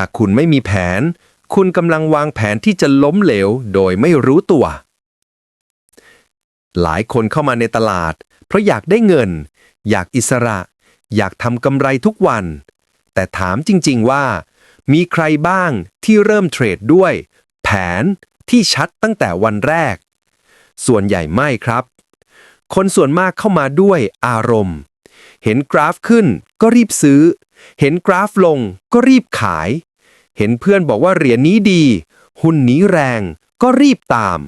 ถ้าคุณไม่มีแผน คุณกำลังวางแผนที่จะล้มเหลวโดยไม่รู้ตัว หลายคนเข้ามาในตลาด เพราะอยากได้เงิน อยากอิสระ อยากทำกำไรทุกวัน แต่ถามจริง ๆว่า มีใครบ้างที่เริ่มเทรดด้วย แผนที่ชัดตั้งแต่วันแรก ส่วนใหญ่ไม่ครับ คนส่วนมากเข้ามาด้วยอารมณ์ เห็นกราฟขึ้นก็รีบซื้อ เห็นกราฟลงก็รีบขาย เห็นเพื่อนบอกว่าเหรียญนี้ดี หุ้นนี้แรงก็รีบตาม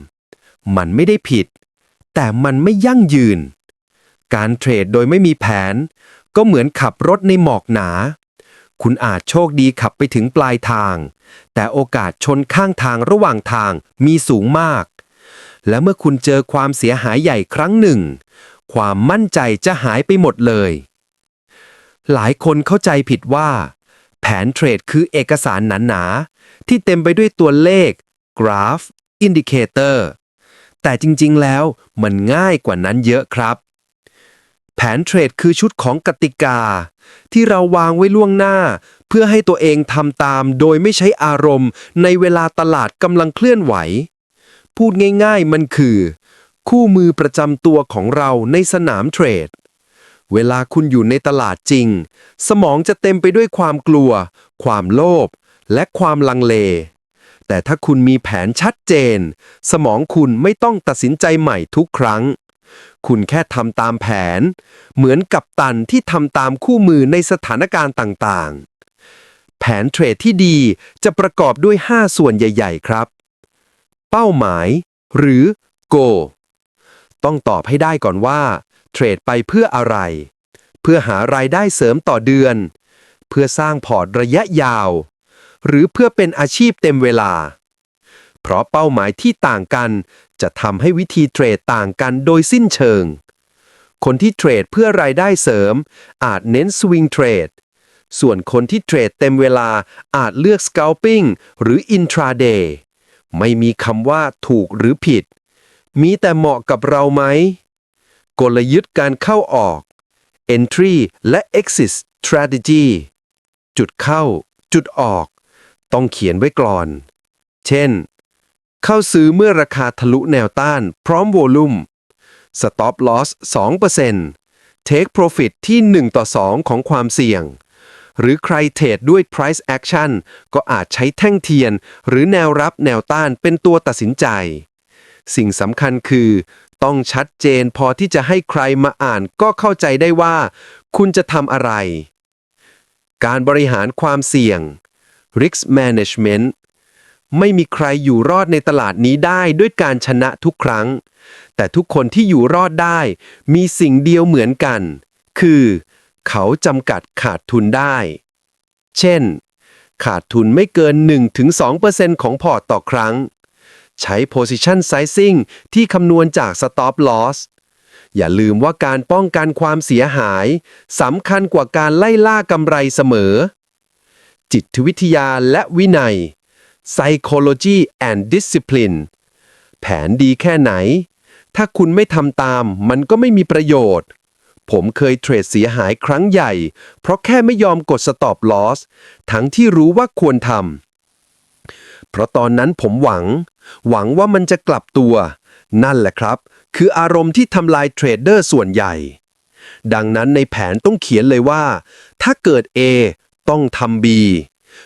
มันไม่ได้ผิด แต่มันไม่ยั่งยืน การเทรดโดยไม่มีแผน ก็เหมือนขับรถในหมอกหนา คุณอาจโชคดีขับไปถึงปลายทาง แต่โอกาสชนข้างทางระหว่างทางมีสูงมาก และเมื่อคุณเจอความเสียหายใหญ่ครั้งหนึ่ง ความมั่นใจจะหายไปหมดเลย หลายคนเข้าใจผิดว่า แผนเทรดคือเอกสารหนาๆ ที่เต็มไปด้วยตัวเลข กราฟ อินดิเคเตอร์ แต่จริงๆ แล้วมันง่ายกว่านั้นเยอะครับ แผนเทรดคือชุดของกติกา ที่เราวางไว้ล่วงหน้า เพื่อให้ตัวเองทำตามโดยไม่ใช้อารมณ์ ในเวลาตลาดกำลังเคลื่อนไหว พูดง่ายๆ มันคือ คู่มือประจำตัวของเราในสนามเทรด เวลาคุณอยู่ในตลาดจริง สมองจะเต็มไปด้วยความกลัว ความโลภและความลังเล แต่ถ้าคุณมีแผนชัดเจน สมองคุณไม่ต้องตัดสินใจใหม่ทุกครั้ง คุณแค่ทำตามแผน เหมือนกับตันที่ทำตามคู่มือในสถานการณ์ต่างๆ แผนเทรดที่ดีจะประกอบด้วย 5 ส่วนใหญ่ ๆ ครับ เป้าหมาย หรือ go ต้องตอบให้ได้ก่อนว่า เทรดไปเพื่ออะไร เพื่อหารายได้เสริมต่อเดือน เพื่อสร้างพอร์ตระยะยาว หรือเพื่อเป็นอาชีพเต็มเวลา เพราะเป้าหมายที่ต่างกันจะทำให้วิธีเทรดต่างกันโดยสิ้นเชิง คนที่เทรดเพื่อรายได้เสริม อาจเน้นสวิงเทรด ส่วนคนที่เทรดเต็มเวลาอาจเลือก scalping หรือ intraday ไม่มีคำว่าถูกหรือผิด มีแต่เหมาะกับเราไหม กลยุทธ์การเข้าออก entry และ exit strategy จุดเข้า จุดออก ต้องเขียนไว้ก่อน เช่น เข้าซื้อเมื่อราคาทะลุแนวต้านพร้อมโวลุ่ม stop loss 2% take profit ที่ 1 ต่อ 2 ของความเสี่ยง หรือใครเทรดด้วย price action ก็อาจใช้แท่งเทียน หรือแนวรับแนวต้านเป็นตัวตัดสินใจ สิ่งสำคัญคือ ต้องชัดเจนพอที่จะให้ใครมาอ่านก็เข้าใจได้ว่า คุณจะทำอะไร การบริหารความเสี่ยง risk management ไม่มีใครอยู่รอดในตลาดนี้ได้ด้วยการชนะทุกครั้ง แต่ทุกคนที่อยู่รอดได้ มีสิ่งเดียวเหมือนกัน คือ เขาจำกัดขาดทุนได้ เช่น ขาดทุนไม่เกิน 1-2%ของพอร์ตต่อครั้ง ใช้ position sizing ที่คำนวณจาก stop loss อย่าลืมว่าการป้องกันความเสียหายสำคัญกว่าการไล่ล่ากำไรเสมอ จิตวิทยาและวินัย psychology and discipline แผนดีแค่ไหน ถ้าคุณไม่ทำตามมันก็ไม่มีประโยชน์ ผมเคยเทรดเสียหายครั้งใหญ่ เพราะแค่ไม่ยอมกด stop loss ทั้งที่รู้ว่าควรทำเพราะตอนนั้นผมหวัง หวังว่ามันจะกลับตัว นั่นแหละครับ คืออารมณ์ที่ทำลายเทรดเดอร์ส่วนใหญ่ ดังนั้นในแผนต้องเขียนเลยว่า ถ้าเกิด A ต้องทำ B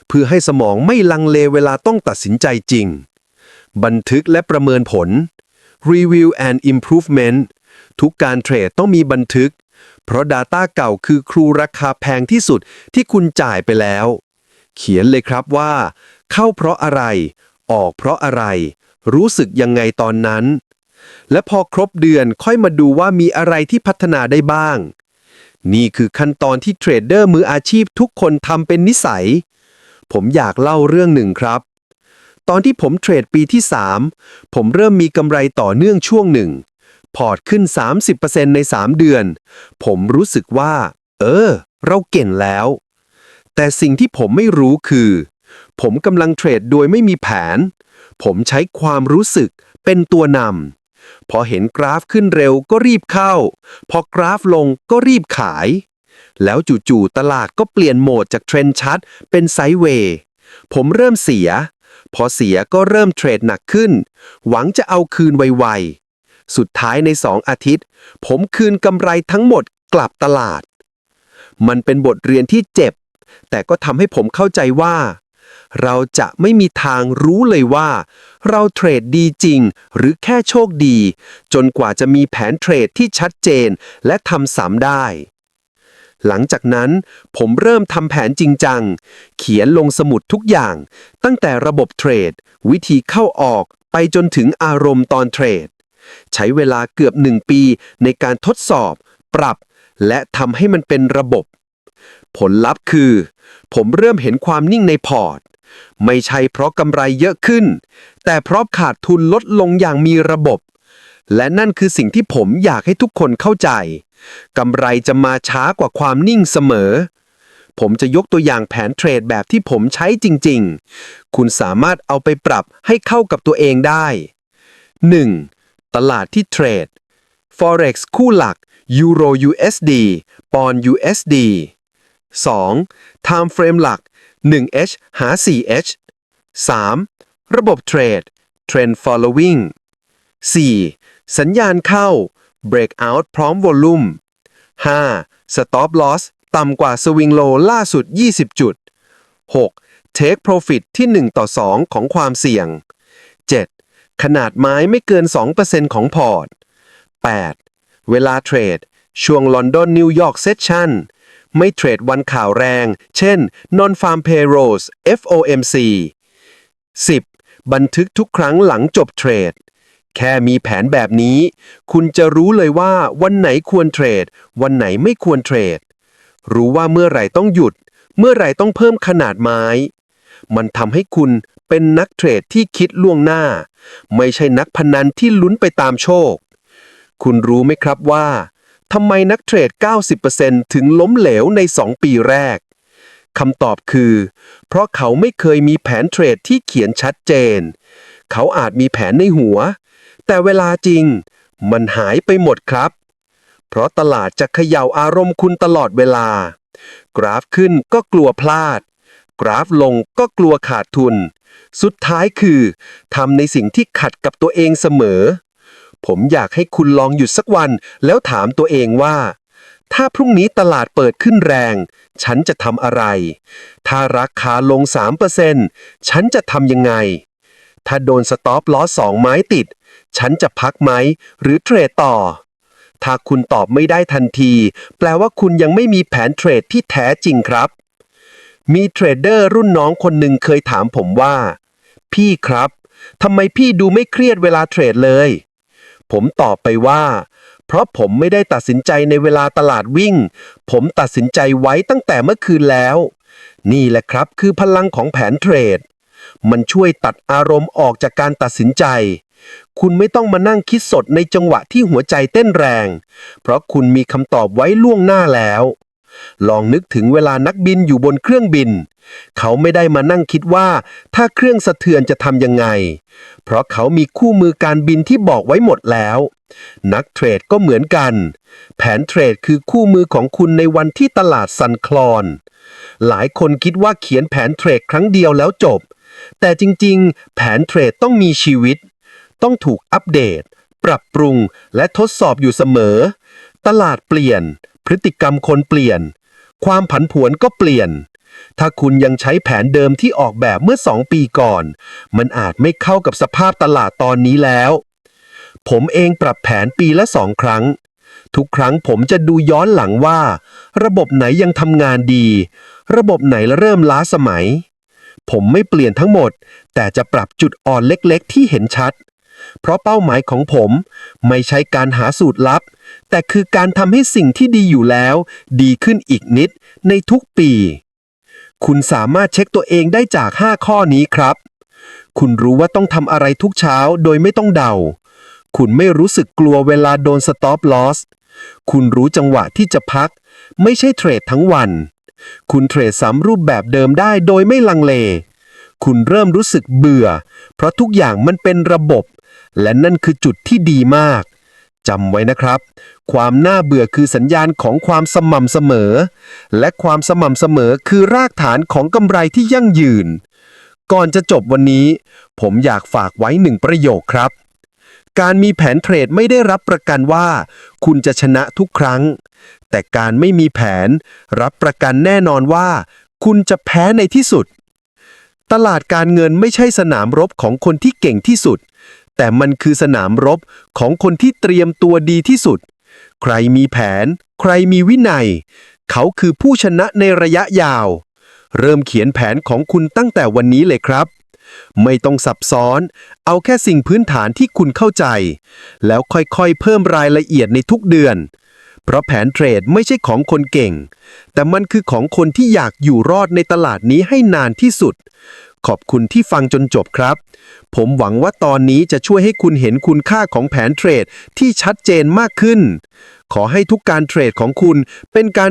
เพื่อให้สมองไม่ลังเลเวลาต้องตัดสินใจจริง บันทึกและประเมินผล Review and Improvement ทุกการเทรดต้องมีบันทึก เพราะ Data เก่าคือครูราคาแพงที่สุดที่คุณจ่ายไปแล้ว เขียนเลยครับว่า เข้าเพราะอะไร ออกเพราะอะไร รู้สึกยังไงตอนนั้น และพอครบเดือนค่อยมาดูว่ามีอะไรที่พัฒนาได้บ้าง นี่คือขั้นตอนที่เทรดเดอร์มืออาชีพทุกคนทำเป็นนิสัย ผมอยากเล่าเรื่องหนึ่งครับ ตอนที่ผมเทรดปีที่ 3 ผมเริ่มมีกำไรต่อเนื่องช่วงหนึ่ง พอร์ตขึ้น 30%ใน 3 เดือน ผมรู้สึกว่า เออ เราเก่งแล้ว แต่สิ่งที่ผมไม่รู้คือ ผมกำลังเทรดโดยไม่มีแผน ผมใช้ความรู้สึกเป็นตัวนำพอเห็นกราฟขึ้นเร็วก็รีบเข้า พอกราฟลงก็รีบขาย แล้วจู่ๆตลาดก็เปลี่ยนโหมดจากเทรนชัดเป็นไซด์เวย์ผมเริ่มเสีย พอเสียก็เริ่มเทรดหนักขึ้น หวังจะเอาคืนไวๆ สุดท้ายในสองอาทิตย์ ผมคืนกำไรทั้งหมดกลับตลาด มันเป็นบทเรียนที่เจ็บ แต่ก็ทำให้ผมเข้าใจว่า เราจะไม่มีทางรู้เลยว่า เราเทรดดีจริง หรือแค่โชคดี จนกว่าจะมีแผนเทรดที่ชัดเจนและทำสามได้ หลังจากนั้น ผมเริ่มทำแผนจริงจัง เขียนลงสมุดทุกอย่าง ตั้งแต่ระบบเทรด วิธีเข้าออกไปจนถึงอารมณ์ตอนเทรด ใช้เวลาเกือบหนึ่งปีในการทดสอบ ปรับ และทำให้มันเป็นระบบ ผลลัพธ์คือ ผมเริ่มเห็นความนิ่งในพอร์ต ไม่ใช่เพราะกำไรเยอะขึ้น แต่เพราะขาดทุนลดลงอย่างมีระบบ และนั่นคือสิ่งที่ผมอยากให้ทุกคนเข้าใจกำไรจะมาช้ากว่าความนิ่งเสมอ ผมจะยกตัวอย่างแผนเทรดแบบที่ผมใช้จริง ๆ คุณสามารถเอาไปปรับให้เข้ากับตัวเองได้ 1. ตลาดที่เทรด Forex คู่หลัก Euro USD ปอน USD 2. Time Frame หลัก 1H หา 4H 3. ระบบเทรด Trend Following 4. สัญญาณเข้า Breakout พร้อม Volume 5. Stop Loss ต่ำกว่า Swing Low ล่าสุด 20 จุด 6. Take Profit ที่ 1 ต่อ 2 ของความเสี่ยง 7. ขนาดไม้ไม่เกิน 2%ของพอร์ต 8. เวลาเทรด ช่วงลอนดอนนิวยอร์กเซสชั่น ไม่เทรดวันข่าวแรง เช่น Non Farm Payrolls FOMC 10. บันทึกทุกครั้งหลังจบเทรด แค่มีแผนแบบนี้ คุณจะรู้เลยว่าวันไหนควรเทรด วันไหนไม่ควรเทรด รู้ว่าเมื่อไหร่ต้องหยุด เมื่อไหร่ต้องเพิ่มขนาดไม้ มันทำให้คุณเป็นนักเทรดที่คิดล่วงหน้า ไม่ใช่นักพนันที่ลุ้นไปตามโชค คุณรู้ไหมครับว่า ทำไมนักเทรด 90%ถึงล้มเหลวใน 2 ปีแรก คำตอบคือ เพราะเขาไม่เคยมีแผนเทรดที่เขียนชัดเจน เขาอาจมีแผนในหัว แต่เวลาจริง มันหายไปหมดครับ เพราะตลาดจะเขย่าอารมณ์คุณตลอดเวลา กราฟขึ้นก็กลัวพลาด กราฟลงก็กลัวขาดทุน สุดท้ายคือทำในสิ่งที่ขัดกับตัวเองเสมอ ผมอยากให้คุณลองหยุดสักวัน แล้วถามตัวเองว่า ถ้าพรุ่งนี้ตลาดเปิดขึ้นแรง ฉันจะทำอะไร ถ้าราคาลง 3%ฉันจะทำยังไง ถ้าโดนสต็อปล้อสองไม้ติด ฉันจะพักไหม หรือเทรดต่อ ถ้าคุณตอบไม่ได้ทันที แปลว่าคุณยังไม่มีแผนเทรดที่แท้จริงครับ มีเทรดเดอร์รุ่นน้องคนหนึ่งเคยถามผมว่า พี่ครับทำไมพี่ดูไม่เครียดเวลาเทรดเลย ผมตอบไปว่า เพราะผมไม่ได้ตัดสินใจในเวลาตลาดวิ่ง ผมตัดสินใจไว้ตั้งแต่เมื่อคืนแล้ว นี่แหละครับคือพลังของแผนเทรด มันช่วยตัดอารมณ์ออกจากการตัดสินใจ คุณไม่ต้องมานั่งคิดสดในจังหวะที่หัวใจเต้นแรง เพราะคุณมีคำตอบไว้ล่วงหน้าแล้ว ลองนึกถึงเวลานักบินอยู่บนเครื่องบิน เขาไม่ได้มานั่งคิดว่า ถ้าเครื่องสะเทือนจะทำยังไง เพราะเขามีคู่มือการบินที่บอกไว้หมดแล้ว นักเทรดก็เหมือนกัน แผนเทรดคือคู่มือของคุณในวันที่ตลาดสั่นคลอน หลายคนคิดว่าเขียนแผนเทรดครั้งเดียวแล้วจบ แต่จริงๆ แผนเทรดต้องมีชีวิต ต้องถูกอัปเดต ปรับปรุงและทดสอบอยู่เสมอ ตลาดเปลี่ยน พฤติกรรมคนเปลี่ยน ความผันผวนก็เปลี่ยน ถ้าคุณยังใช้แผนเดิมที่ออกแบบเมื่อสองปีก่อน มันอาจไม่เข้ากับสภาพตลาดตอนนี้แล้ว ผมเองปรับแผนปีละสองครั้ง ทุกครั้งผมจะดูย้อนหลังว่า ระบบไหนยังทำงานดี ระบบไหนเริ่มล้าสมัย ผมไม่เปลี่ยนทั้งหมด แต่จะปรับจุดอ่อนเล็กๆ ที่เห็นชัด เพราะเป้าหมายของผมไม่ใช่การหาสูตรลับ แต่คือการทำให้สิ่งที่ดีอยู่แล้ว ดีขึ้นอีกนิดในทุกปี คุณสามารถเช็คตัวเองได้จาก 5 ข้อนี้ครับ คุณรู้ว่าต้องทำอะไรทุกเช้าโดยไม่ต้องเดา คุณไม่รู้สึกกลัวเวลาโดนสต็อปลอสคุณรู้จังหวะที่จะพัก ไม่ใช่เทรดทั้งวัน คุณเทรดซ้ำรูปแบบเดิมได้โดยไม่ลังเล คุณเริ่มรู้สึกเบื่อ เพราะทุกอย่างมันเป็นระบบ และนั่นคือจุดที่ดีมากจำไว้นะครับ ความน่าเบื่อคือสัญญาณของความสม่ำเสมอ และความสม่ำเสมอคือรากฐานของกำไรที่ยั่งยืน ก่อนจะจบวันนี้ ผมอยากฝากไว้หนึ่งประโยคครับ การมีแผนเทรดไม่ได้รับประกันว่า คุณจะชนะทุกครั้ง แต่การไม่มีแผน รับประกันแน่นอนว่า คุณจะแพ้ในที่สุด ตลาดการเงินไม่ใช่สนามรบของคนที่เก่งที่สุด แต่มันคือสนามรบของคนที่เตรียมตัวดีที่สุด ใครมีแผน ใครมีวินัย เขาคือผู้ชนะในระยะยาว เริ่มเขียนแผนของคุณตั้งแต่วันนี้เลยครับ ไม่ต้องซับซ้อน เอาแค่สิ่งพื้นฐานที่คุณเข้าใจ แล้วค่อยๆ เพิ่มรายละเอียดในทุกเดือน เพราะแผนเทรดไม่ใช่ของคนเก่ง แต่มันคือของคนที่อยากอยู่รอดในตลาดนี้ให้นานที่สุด ขอบคุณที่ฟังจนจบครับ ผมหวังว่าตอนนี้จะช่วยให้คุณเห็นคุณค่าของแผนเทรดที่ชัดเจนมากขึ้น ขอให้ทุกการเทรดของคุณเป็นการ